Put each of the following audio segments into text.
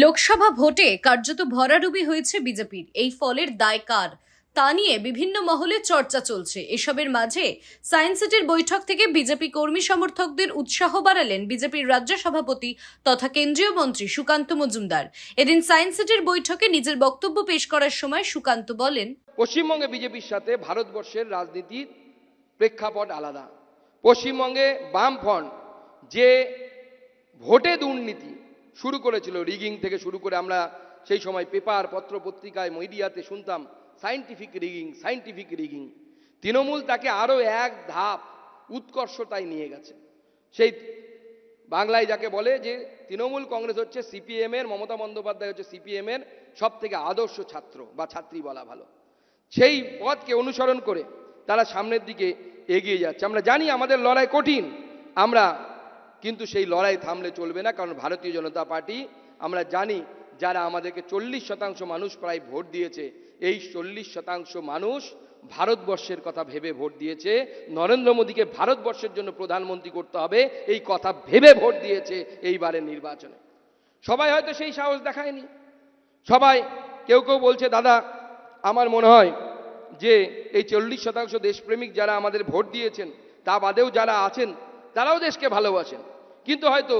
লোকসভা ভোটে কার্যত ভরাডুবি হয়েছে বিজেপির। এই ফলের দায় কার? তা নিয়ে বিভিন্ন মহলে চর্চা চলছে। এসবের মাঝে সায়েন্স সিটির বৈঠক থেকে বিজেপি কর্মী সমর্থকদের উৎসাহ বাড়ালেন বিজেপির রাজ্য সভাপতি তথা কেন্দ্রীয় মন্ত্রী সুকান্ত মজুমদার। এদিন সায়েন্স সিটির বৈঠকে নিজের বক্তব্য পেশ করার সময় সুকান্ত বলেন, পশ্চিমবঙ্গে বিজেপির সাথে ভারতবর্ষের রাজনীতির প্রেক্ষাপট আলাদা। পশ্চিমবঙ্গে বামফ্রন্ট যে ভোটে দুর্নীতি শুরু করেছিল রিগিং থেকে শুরু করে আমরা সেই সময় পেপার, পত্র পত্রিকায়, মিডিয়াতে শুনতাম scientific rigging scientific rigging Trinamool তাকে আরও এক ধাপ উৎকর্ষতায় নিয়ে গেছে। সেই বাংলায় যাকে বলে যে তৃণমূল কংগ্রেস হচ্ছে সিপিএম এর, মমতা বন্দ্যোপাধ্যায় হচ্ছে সিপিএম এর সব থেকে আদর্শ ছাত্র বা ছাত্রী বলা ভালো। সেই পথকে অনুসরণ করে তারা সামনের দিকে এগিয়ে যাচ্ছে। আমরা জানি আমাদের লড়াই কঠিন, আমরা কিন্তু সেই লড়াই থামলে চলবে না, কারণ ভারতীয় জনতা পার্টি, আমরা জানি যারা আমাদেরকে চল্লিশ শতাংশ মানুষ প্রায় ভোট দিয়েছে, এই চল্লিশ শতাংশ মানুষ ভারতবর্ষের কথা ভেবে ভোট দিয়েছে। নরেন্দ্র মোদীকে ভারতবর্ষের জন্য প্রধানমন্ত্রী করতে হবে, এই কথা ভেবে ভোট দিয়েছে এইবারের নির্বাচনে। সবাই হয়তো সেই সাহস দেখায়নি। সবাই, কেউ কেউ বলছে, দাদা, আমার মনে হয় যে এই চল্লিশ শতাংশ দেশপ্রেমিক যারা আমাদের ভোট দিয়েছেন, তা বাদেও যারা আছেন, তারাও দেশকে ভালোবাসেন। কিন্তু হয়তো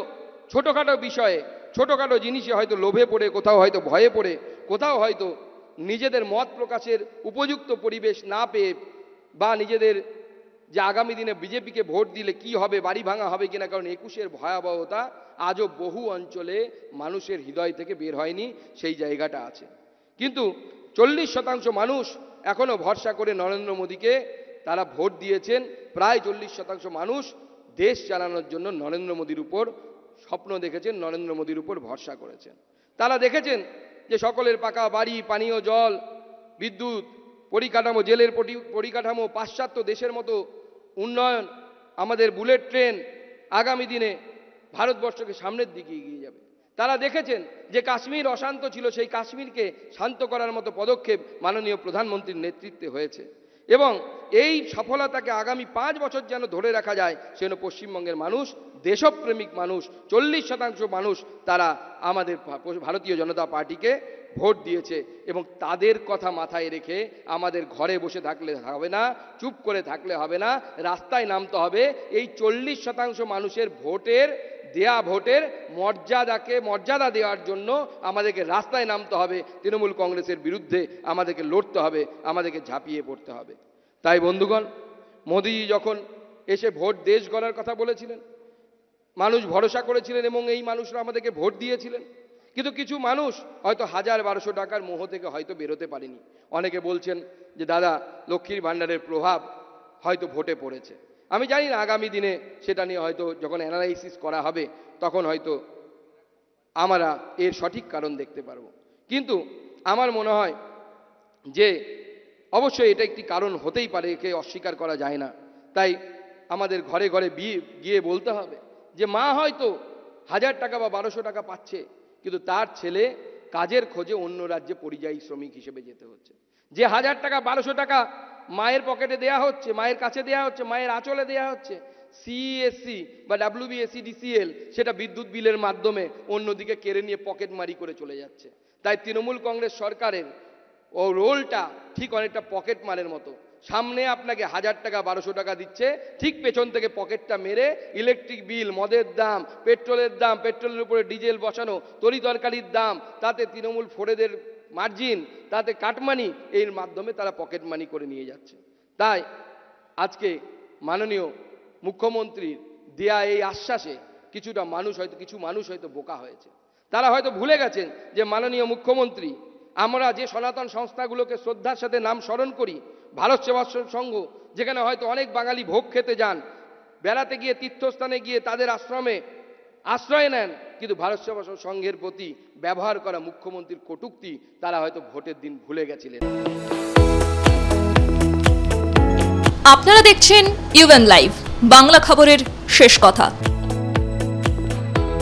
ছোটোখাটো বিষয়ে, ছোটোখাটো জিনিসে হয়তো লোভে পড়ে, কোথাও হয়তো ভয়ে পড়ে, কোথাও হয়তো নিজেদের মত প্রকাশের উপযুক্ত পরিবেশ না পেয়ে বা নিজেদের যে আগামী দিনে বিজেপিকে ভোট দিলে কি হবে, বাড়ি ভাঙা হবে কিনা, কারণ একুশের ভয়াবহতা আজও বহু অঞ্চলে মানুষের হৃদয় থেকে বের হয়নি, সেই জায়গাটা আছে। কিন্তু চল্লিশ শতাংশ মানুষ এখনও ভরসা করে নরেন্দ্র মোদীকে, তারা ভোট দিয়েছেন, প্রায় চল্লিশ শতাংশ মানুষ দেশ চালানোর জন্য নরেন্দ্র মোদীর উপর স্বপ্ন দেখেছেন, নরেন্দ্র মোদীর উপর ভরসা করেছেন। তারা দেখেছেন যে সকলের পাকা বাড়ি, পানীয় জল, বিদ্যুৎ, পরিকাঠামো, জেলের পরিকাঠামো, পাশ্চাত্য দেশের মতো উন্নয়ন, আমাদের বুলেট ট্রেন আগামী দিনে ভারতবর্ষকে সামনের দিকে এগিয়ে যাবে। তারা দেখেছেন যে কাশ্মীর অশান্ত ছিল, সেই কাশ্মীরকে শান্ত করার মতো পদক্ষেপ মাননীয় প্রধানমন্ত্রীর নেতৃত্বে হয়েছে। এবং এই সফলতাকে আগামী পাঁচ বছর যেন ধরে রাখা যায় সেজন্য পশ্চিমবঙ্গের মানুষ, দেশপ্রেমিক মানুষ, চল্লিশ শতাংশ মানুষ তারা আমাদের ভারতীয় জনতা পার্টিকে ভোট দিয়েছে এবং তাদের কথা মাথায় রেখে আমাদের ঘরে বসে থাকলে হবে না, চুপ করে থাকলে হবে না, রাস্তায় নামতে হবে। এই চল্লিশ শতাংশ মানুষের ভোটের, দেয়া ভোটের মর্যাদাকে, মর্যাদা দেওয়ার জন্য আমাদেরকে রাস্তায় নামতে হবে। তৃণমূল কংগ্রেসের বিরুদ্ধে আমাদেরকে লড়তে হবে, আমাদেরকে ঝাঁপিয়ে পড়তে হবে। তাই বন্ধুগণ, মোদিজি যখন এসে ভোট দেশ গড়ার কথা বলেছিলেন, মানুষ ভরসা করেছিলেন এবং এই মানুষরা আমাদেরকে ভোট দিয়েছিলেন। কিন্তু কিছু মানুষ হয়তো হাজার বারোশো টাকার মোহ থেকে হয়তো বেরোতে পারেনি। অনেকে বলছেন যে, দাদা, লক্ষ্মীর ভাণ্ডারের প্রভাব হয়তো ভোটে পড়েছে। আমি জানি না, আগামী দিনে সেটা নিয়ে হয়তো যখন অ্যানালাইসিস করা হবে, তখন হয়তো আমরা এর সঠিক কারণ দেখতে পারব। কিন্তু আমার মনে হয় যে অবশ্যই এটা একটি কারণ হতেই পারে, একে অস্বীকার করা যায় না। তাই আমাদের ঘরে ঘরে বিয়ে, গিয়ে বলতে হবে যে, মা হয়তো হাজার টাকা বা বারোশো টাকা পাচ্ছে, কিন্তু তার ছেলে কাজের খোঁজে অন্য রাজ্যে পরিযায়ী শ্রমিক হিসেবে যেতে হচ্ছে। যে হাজার টাকা, বারোশো টাকা মায়ের পকেটে দেয়া হচ্ছে, মায়ের কাছে দেয়া হচ্ছে, মায়ের আঁচলে দেয়া হচ্ছে সিএসসি বা ডাব্লিউবিএসসি ডিসিএল সেটা বিদ্যুৎ বিলের মাধ্যমে অন্যদিকে কেড়ে নিয়ে পকেট মারি করে চলে যাচ্ছে। তাই তৃণমূল কংগ্রেস সরকারের ও রোলটা ঠিক অনেকটা পকেট মারের মতো। সামনে আপনাকে হাজার টাকা, বারোশো টাকা দিচ্ছে, ঠিক পেছন থেকে পকেটটা মেরে ইলেকট্রিক বিল, মদের দাম, পেট্রোলের দাম, পেট্রোলের উপরে ডিজেল বসানো, তরি তরকারির দাম, তাতে তৃণমূল ফোরেদের মার্জিন, তাতে কাটমানি, এর মাধ্যমে তারা পকেট মানি করে নিয়ে যাচ্ছে। তাই আজকে মাননীয় মুখ্যমন্ত্রীর দেয়া এই আশ্বাসে কিছুটা মানুষ হয়তো, কিছু মানুষ হয়তো বোকা হয়েছে। তারা হয়তো ভুলে গেছেন যে মাননীয় মুখ্যমন্ত্রী আমরা যে সনাতন সংস্থাগুলোকে শ্রদ্ধার সাথে নাম স্মরণ করি, ভারত সেবাশ্রম সংঘ, যেখানে হয়তো অনেক বাঙালি ভোগ খেতে যান, বেড়াতে গিয়ে তীর্থস্থানে গিয়ে তাদের আশ্রমে আশ্রয় নেন, কিন্তু ভারত সেবাশ্রম সংঘের প্রতি ব্যবহার করা মুখ্যমন্ত্রীর কটূক্তি তারা হয়তো ভোটের দিন ভুলে গেছিলেন। আপনারা দেখছেন ইউএন লাইভ বাংলা খবরের শেষ কথা।